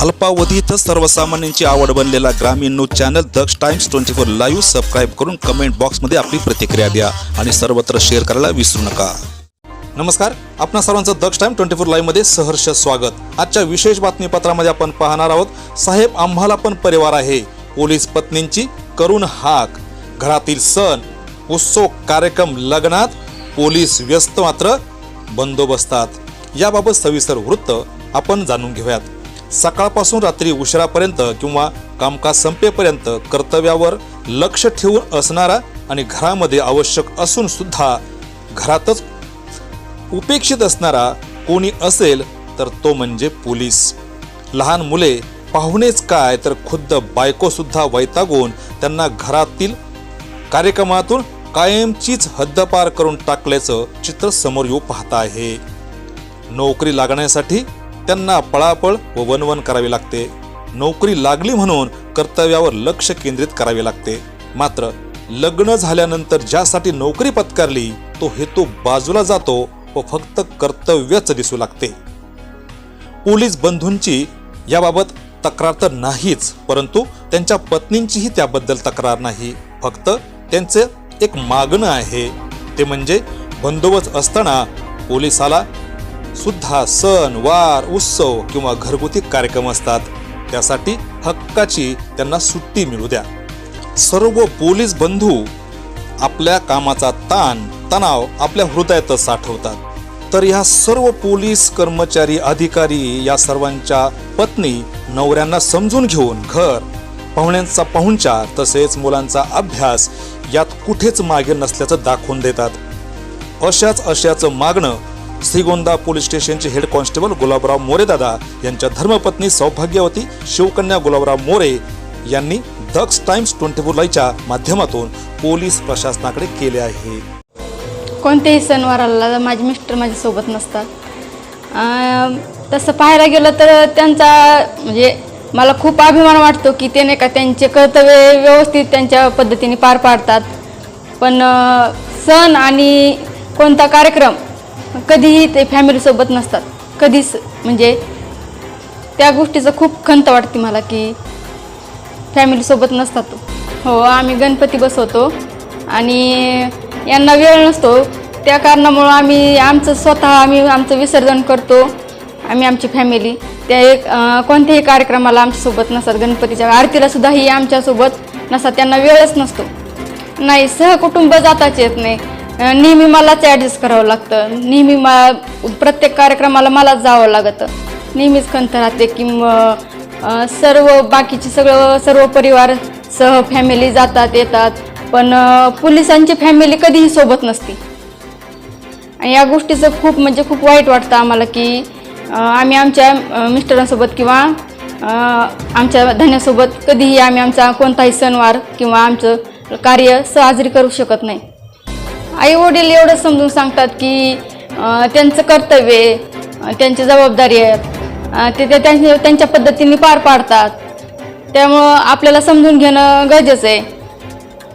अल्पावधीतच सर्वसामान्यांची आवड बनलेला ग्रामीण news channel Daksh times twenty four live subscribe करून कमेंट बॉक्समध्ये आपली प्रतिक्रिया द्या आणि सर्वत्र शेअर करायला विसरू नका. नमस्कार आपणा सर्वांचं दक्ष टाइम ट्वेंटी फोर लाईव्हमध्ये सहर्ष स्वागत. आजच्या विशेष बातमीपत्रामध्ये आपण पाहणार आहोत साहेब आम्हाला पण परिवार आहे. पोलीस पत्नींची करून हाक. घरातील सण उत्सव कार्यक्रम लग्नात पोलीस व्यस्त मात्र बंदोबस्तात. याबाबत सविस्तर वृत्त आपण जाणून घेऊयात. सकाळपासून रात्री उशिरापर्यंत किंवा कामकाज संपेपर्यंत कर्तव्यावर लक्ष ठेवून असणारा आणि घरामध्ये आवश्यक असून सुद्धा घरातच उपेक्षित असणारा कोणी असेल तर तो म्हणजे पोलीस. लहान मुले पाहुणेच काय तर खुद्द बायकोसुद्धा वैतागून त्यांना घरातील कार्यक्रमातून कायमचीच हद्दपार करून टाकल्याचं चित्र समोर येऊ पाहत आहे. नोकरी लागण्यासाठी त्यांना पळापळ व वनवन करावी लागते. नोकरी लागली म्हणून कर्तव्यावर लक्ष केंद्रित करावे लागते. मात्र लग्न झाल्यानंतर ज्यासाठी नोकरी पत्कारली तो हेतू बाजूला जातो व फक्त कर्तव्यच दिसू लागते. पोलीस बंधूंची याबाबत तक्रार तर नाहीच परंतु त्यांच्या पत्नींचीही त्याबद्दल तक्रार नाही. फक्त त्यांचे एक मागणं आहे. ते म्हणजे बंदोबस्त असताना पोलिसाला सुद्धा सण वार उत्सव किंवा घरगुती कार्यक्रम असतात. त्यासाठी हक्काची त्यांना सुट्टी मिळू द्या. सर्व पोलीस बंधू आपल्या कामाचा ताण तणाव आपल्या हृदयातच साठवतात. तर ह्या सर्व पोलीस कर्मचारी अधिकारी या सर्वांच्या पत्नी नवऱ्यांना समजून घेऊन घर पाहुण्यांचा पाहुणचार तसेच मुलांचा अभ्यास यात कुठेच मागे नसल्याचं दाखवून देतात. अशाच अशाचं मागणं श्रीगोंदा पोलीस स्टेशनचे हेड कॉन्स्टेबल गुलाबराव मोरे दादा यांच्या धर्मपत्नी सौभाग्यवती शिवकन्या गुलाबराव मोरे यांनी दक्ष टाइम्स ट्वेंटी फोर लाईच्या माध्यमातून पोलीस प्रशासनाकडे केले आहे. कोणत्याही सणवाराला माझे मिस्टर माझ्यासोबत नसतात. तसं पाहायला गेलं तर त्यांचा म्हणजे मला खूप अभिमान वाटतो की ते नाही का त्यांचे कर्तव्य व्यवस्थित त्यांच्या पद्धतीने पार पाडतात. पण सण आणि कोणता कार्यक्रम कधीही ते फॅमिलीसोबत नसतात. कधीच म्हणजे त्या गोष्टीचं खूप खंत वाटते मला की फॅमिलीसोबत नसतात. हो आम्ही गणपती बसवतो आणि यांना वेळ नसतो. त्या कारणामुळं आम्ही आमचं स्वतः आम्ही आमचं विसर्जन करतो. आम्ही आमची फॅमिली त्या एक कोणत्याही कार्यक्रमाला आमच्यासोबत नसतात. गणपतीच्या आरतीला सुद्धा ही आमच्यासोबत नसतात. त्यांना वेळच नसतो. नाही सहकुटुंब जाताच येत नाही. नेहमी मलाच ॲडजस्ट करावं लागतं. नेहमी मा प्रत्येक कार्यक्रमाला मलाच जावं लागतं. नेहमीच खंत राहते की मग सर्व बाकीचे सगळं सर्व परिवार सह फॅमिली जातात येतात. पण पोलिसांची फॅमिली कधीही सोबत नसती. आणि या गोष्टीचं खूप म्हणजे खूप वाईट वाटतं आम्हाला की आम्ही आमच्या मिस्टरांसोबत किंवा आमच्या धन्यासोबत कधीही आम्ही आमचा कोणताही सणवार किंवा आमचं कार्य साजरी करू शकत नाही. आई वडील एवढं समजून सांगतात की त्यांचं कर्तव्य आहे, त्यांची जबाबदारी आहे. ते ते त्यांच्या त्यांच्या पद्धतीने पार पाडतात. त्यामुळं आपल्याला समजून घेणं गरजेचं आहे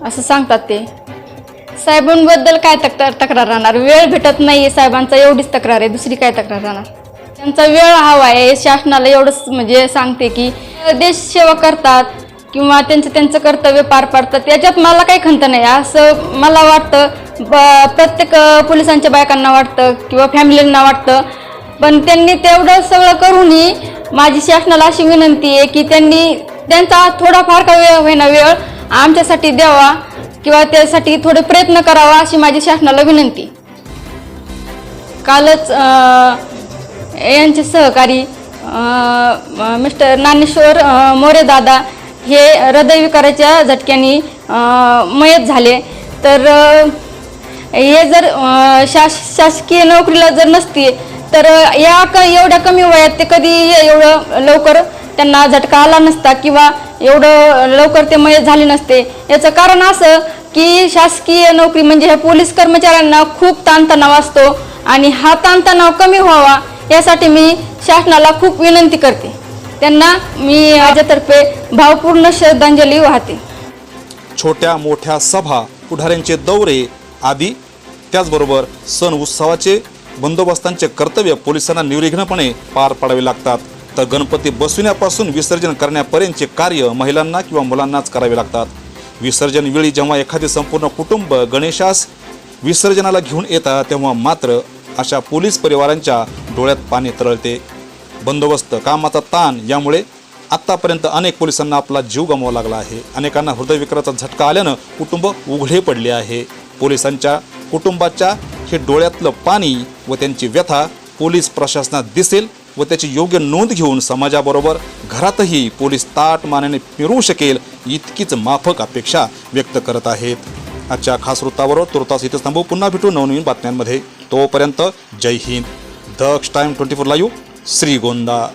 असं सांगतात ते. साहेबांबद्दल काय तक्रार तक्रार राहणार? वेळ भेटत नाही आहे साहेबांचा एवढीच तक्रार आहे. दुसरी काय तक्रार राहणार? त्यांचा वेळ हवा आहे. शासनाला एवढंच म्हणजे सांगते की देशसेवा करतात किंवा त्यांचं त्यांचं कर्तव्य पार पाडतात. याच्यात मला काही खंत नाही. असं मला वाटतं प्रत्येक पोलिसांच्या बायकांना वाटतं किंवा फॅमिलींना वाटतं. पण त्यांनी तेवढं सगळं करूनही माझी शासनाला अशी विनंती आहे की त्यांनी त्यांचा थोडाफार का वेळ होईना वेळ आमच्यासाठी द्यावा किंवा त्यासाठी थोडे प्रयत्न करावा अशी माझी शासनाला विनंती. कालच यांचे सहकारी मिस्टर ज्ञानेश्वर मोरेदादा मोरे दादा हे हृदयविकाराच्या झटक्याने मयत झाले. तर हे जर शास शासकीय नोकरीला जर नसती तर या क एवढ्या कमी वयात ते कधी एवढं लवकर त्यांना झटका आला नसता किंवा एवढं लवकर ते मयत झाले नसते. याचं कारण असं की शासकीय नोकरी म्हणजे ह्या पोलीस कर्मचाऱ्यांना खूप ताणतणाव असतो आणि हा ताणतणाव कमी व्हावा यासाठी मी शासनाला खूप विनंती करते. त्यांना मी माझ्यातर्फे भावपूर्ण श्रद्धांजली वाहते. छोट्या मोठ्या सभा पुढाऱ्यांचे दौरे आदी. त्याचबरोबर सण उत्सवाचे बंदोबस्तांचे कर्तव्य पोलिसांना निर्विघ्नपणे पार पाडावे लागतात. तर गणपती बसविण्यापासून विसर्जन करण्यापर्यंतचे कार्य महिलांना किंवा मुलांनाच करावे लागतात. विसर्जन वेळी जेव्हा एखादे संपूर्ण कुटुंब गणेशास विसर्जनाला घेऊन येतात तेव्हा मात्र अशा पोलीस परिवारांच्या डोळ्यात पाणी तरळते. बंदोबस्त कामाचा ताण यामुळे आत्तापर्यंत अनेक पोलिसांना आपला जीव गमवावा लागला आहे. अनेकांना हृदयविकाराचा झटका आल्यानं कुटुंब उघडे पडले आहे. पोलिसांच्या कुटुंबाच्या हे डोळ्यातलं पाणी व त्यांची व्यथा पोलीस प्रशासनात दिसेल व त्याची योग्य नोंद घेऊन समाजाबरोबर घरातही पोलीस ताट मानाने फिरू शकेल इतकीच माफक अपेक्षा व्यक्त करत आहेत. आजच्या खास वृत्तावर तुर्तास इथं थांबू. पुन्हा भेटू नवनवीन बातम्यांमध्ये. तोपर्यंत जय Hind. Daksh time twenty four live Shrigonda.